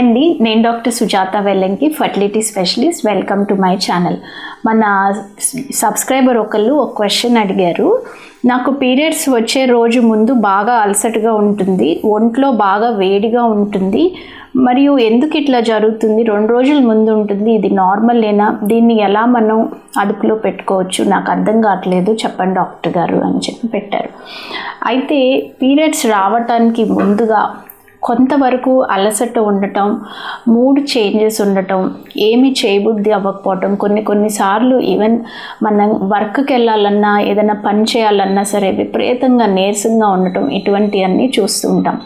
Hi అండి నేను doctor Sujatha Vellanki fertility specialist. Welcome to my channel. మన subscriber ఒకళ్ళు ఒక క్వశ్చన్ అడిగారు. నాకు పీరియడ్స్ వచ్చే రోజు ముందు బాగా అలసటగా ఉంటుంది ఒంట్లో బాగా వేడిగా ఉంటుంది. మరియు ఎందుకు ఇట్లా జరుగుతుంది? రెండు రోజుల ముందు ఉంటుంది ఇది నార్మలేనా దీన్ని ఎలా మనం అదుపులో పెట్టుకోవచ్చు? నాకు అర్థం కావట్లేదు చెప్పండి డాక్టర్ గారు అని చెప్పి పెట్టారు. అయితే పీరియడ్స్ రావటానికి ముందుగా కొంతవరకు అలసట ఉండటం మూడ్ చేంజెస్ ఉండటం ఏమి చేయబుద్ధి అవ్వకపోవటం కొన్ని కొన్నిసార్లు ఈవెన్ మనం వర్క్కి వెళ్ళాలన్నా ఏదైనా పని చేయాలన్నా సరే విపరీతంగా నీరసంగా ఉండటం ఇటువంటివన్నీ చూస్తూ ఉంటాం.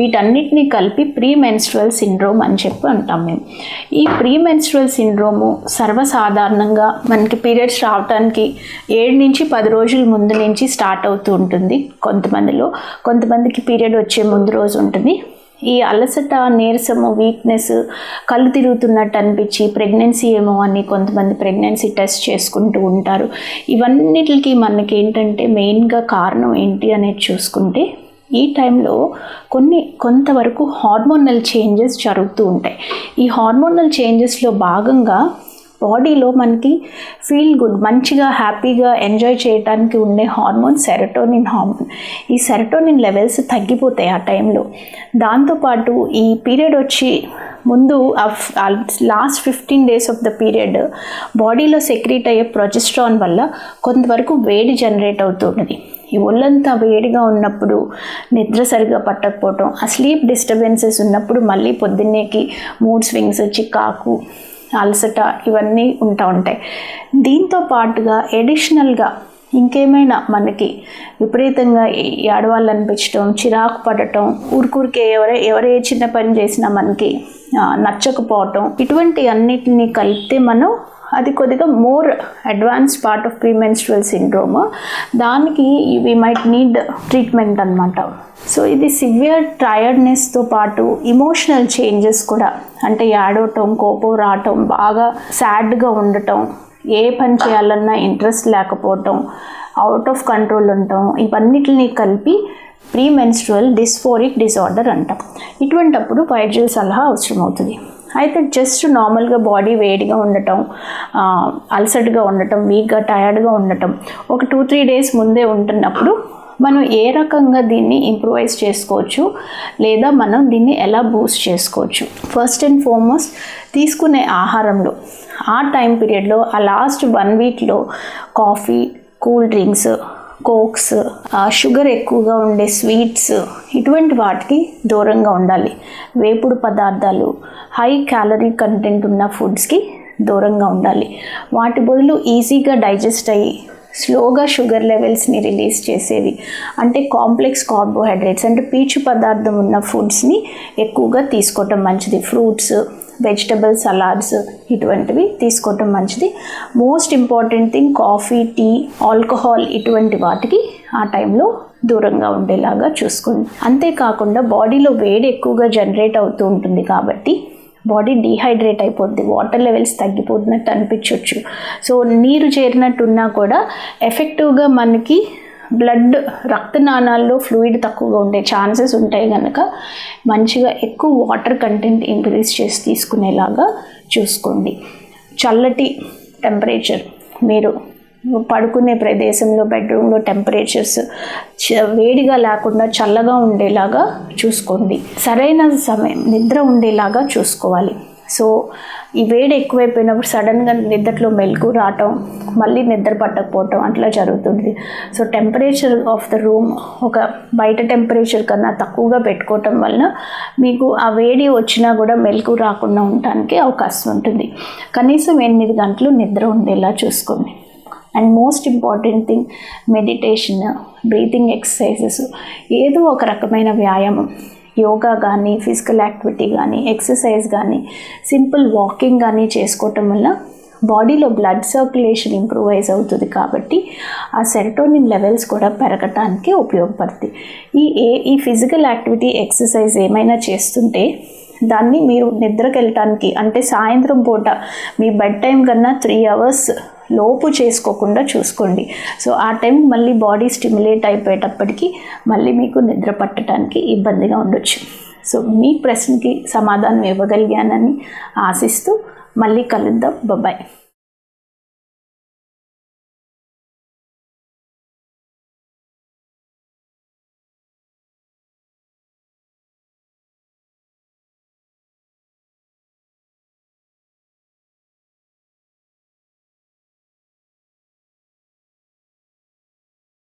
వీటన్నిటిని కలిపి ప్రీ మెన్స్ట్రువల్ సిండ్రోమ్ అని చెప్పి అంటాం మేము. ఈ ప్రీ మెన్స్ట్రువల్ సిండ్రోము సర్వసాధారణంగా మనకి పీరియడ్స్ రావడానికి ఏడు నుంచి పది రోజుల ముందు నుంచి స్టార్ట్ అవుతూ ఉంటుంది. కొంతమందిలో కొంతమందికి పీరియడ్ వచ్చే ముందు రోజు ఉంటుంది. ఈ అలసట నీరసము వీక్నెస్ కళ్ళు తిరుగుతున్నట్టు అనిపించి ప్రెగ్నెన్సీ ఏమో అని కొంతమంది ప్రెగ్నెన్సీ టెస్ట్ చేసుకుంటూ ఉంటారు. ఇవన్నిటికి మనకి ఏంటంటే మెయిన్గా కారణం ఏంటి అనేది చూసుకుంటే ఈ టైంలో కొన్ని కొంతవరకు హార్మోనల్ చేంజెస్ జరుగుతూ ఉంటాయి. ఈ హార్మోనల్ చేంజెస్లో భాగంగా బాడీలో మనకి ఫీల్ గుడ్ మంచిగా హ్యాపీగా ఎంజాయ్ చేయడానికి ఉండే హార్మోన్ సెరటోనిన్ హార్మోన్. ఈ సెరటోనిన్ లెవెల్స్ తగ్గిపోతాయి ఆ టైంలో. దాంతోపాటు ఈ పీరియడ్ వచ్చి ముందు last fifteen days of the period బాడీలో సెక్రీట్ అయ్యే ప్రొజెస్ట్రాన్ వల్ల కొంతవరకు వేడి జనరేట్ అవుతున్నది ఈ ఒళ్ళంతా వేడిగా ఉన్నప్పుడు నిద్ర సరిగా పట్టకపోవటం ఆ స్లీప్ డిస్టర్బెన్సెస్ ఉన్నప్పుడు మళ్ళీ పొద్దున్నేకి మూడ్ స్వింగ్స్ వచ్చి కాకు అలసట ఇవన్నీ ఉంటా ఉంటాయి. దీంతో పాటుగా ఎడిషనల్గా ఇంకేమైనా మనకి విపరీతంగా ఏడవాలనిపించడం చిరాకు పడటం ఊరికూరికే ఎవరే ఎవరే చిన్న పని చేసినా మనకి నచ్చకపోవటం. ఇటువంటి అన్నిటిని కలిపితే మనం అది కొద్దిగా more advance part of premenstrual syndrome దానికి వి మైట్ నీడ్ ట్రీట్మెంట్ అనమాట సో ఇది సివియర్ టయర్డ్నెస్తో పాటు ఇమోషనల్ చేంజెస్ కూడా. అంటే ఏడవటం కోపం రావటం బాగా సాడ్గా ఉండటం ఏ పని చేయాలన్నా ఇంట్రెస్ట్ లేకపోవటం అవుట్ ఆఫ్ కంట్రోల్ ఉండటం ఇవన్నిటిని కలిపి ప్రీ మెన్స్ట్రువల్ డిస్ఫోరిక్ డిసార్డర్ అంటాం. ఇటువంటప్పుడు వైద్యుల సలహా అవసరం అవుతుంది అయితే జస్ట్ నార్మల్గా బాడీ వేడిగా ఉండటం అల్సర్డ్గా ఉండటం వీక్గా టయర్డ్గా ఉండటం ఒక టూ త్రీ డేస్ ముందే ఉంటున్నప్పుడు మనం ఏ రకంగా దీన్ని ఇంప్రూవైజ్ చేసుకోవచ్చు లేదా మనం దీన్ని ఎలా బూస్ట్ చేసుకోవచ్చు? ఫస్ట్ అండ్ ఫార్మోస్ట్ తీసుకునే ఆహారంలో ఆ టైం పీరియడ్లో ఆ లాస్ట్ వన్ వీక్లో coffee cool drinks cokes sugar ఎక్కువగా ఉండే స్వీట్స్ ఇటువంటి వాటికి దూరంగా ఉండాలి. వేపుడు పదార్థాలు హై క్యాలరీ కంటెంట్ ఉన్న ఫుడ్స్కి దూరంగా ఉండాలి. వాటి బదులు ఈజీగా డైజెస్ట్ అయ్యి స్లోగా షుగర్ లెవెల్స్ని రిలీజ్ చేసేవి. అంటే కాంప్లెక్స్ కార్బోహైడ్రేట్స్ అంటే పీచు పదార్థం ఉన్న ఫుడ్స్ని ఎక్కువగా తీసుకోవటం మంచిది. ఫ్రూట్స్ వెజిటబుల్ సలాడ్స్ ఇటువంటివి తీసుకోవటం మంచిది. Most important thing coffee tea alcohol ఇటువంటి వాటికి ఆ టైంలో దూరంగా ఉండేలాగా చూసుకోండి. అంతేకాకుండా బాడీలో వేడి ఎక్కువగా జనరేట్ అవుతూ ఉంటుంది కాబట్టి బాడీ డీహైడ్రేట్ అయిపోద్ది వాటర్ లెవెల్స్ తగ్గిపోతున్నట్టు అనిపించవచ్చు సో నీరు చేరినట్టున్నా కూడా ఎఫెక్టివ్గా మనకి బ్లడ్ రక్తనాళాల్లో ఫ్లూయిడ్ తక్కువగా ఉండే ఛాన్సెస్ ఉంటాయి కనుక మంచిగా ఎక్కువ వాటర్ కంటెంట్ ఇంక్రీజ్ చేసి తీసుకునేలాగా చూసుకోండి. చల్లటి టెంపరేచర్. మీరు పడుకునే ప్రదేశంలో బెడ్రూమ్లో టెంపరేచర్స్ వేడిగా లేకుండా చల్లగా ఉండేలాగా చూసుకోండి. సరైన సమయం నిద్ర ఉండేలాగా చూసుకోవాలి. సో ఈ వేడి ఎక్కువైపోయినప్పుడు సడన్గా నిద్రలో మెలకు రావటం మళ్ళీ నిద్ర పట్టకపోవటం అట్లా జరుగుతుంది. So temperature of the room ఒక బయట టెంపరేచర్ కన్నా తక్కువగా పెట్టుకోవటం వలన మీకు ఆ వేడి వచ్చినా కూడా మెలకు రాకుండా ఉండటానికి అవకాశం ఉంటుంది. కనీసం ఎనిమిది గంటలు నిద్ర ఉండేలా చూసుకోండి. And most important thing meditation breathing exercises ఏదో ఒక రకమైన వ్యాయామం. యోగా కానీ ఫిజికల్ యాక్టివిటీ కానీ ఎక్సర్సైజ్ కానీ సింపుల్ వాకింగ్ కానీ చేసుకోవటం వల్ల బాడీలో బ్లడ్ సర్క్యులేషన్ ఇంప్రూవైజ్ అవుతుంది కాబట్టి ఆ సెరటోనిన్ లెవెల్స్ కూడా పెరగటానికి ఉపయోగపడుతుంది ఈ ఏ ఈ ఫిజికల్ యాక్టివిటీ ఎక్సర్సైజ్ ఏమైనా చేస్తుంటే దాన్ని మీరు నిద్రకెళ్ళటానికి అంటే సాయంత్రం పూట మీ బెడ్ టైం కన్నా త్రీ అవర్స్ లోపు చేసుకోకుండా చూసుకోండి. సో ఆ టైం మళ్ళీ బాడీ స్టిమ్యులేట్ అయిపోయేటప్పటికి మళ్ళీ మీకు నిద్ర పట్టడానికి ఇబ్బందిగా ఉండొచ్చు. సో మీ ప్రశ్నకి సమాధానం ఇవ్వగలిగానని ఆశిస్తూ మళ్ళీ కలుద్దాం. బాయ్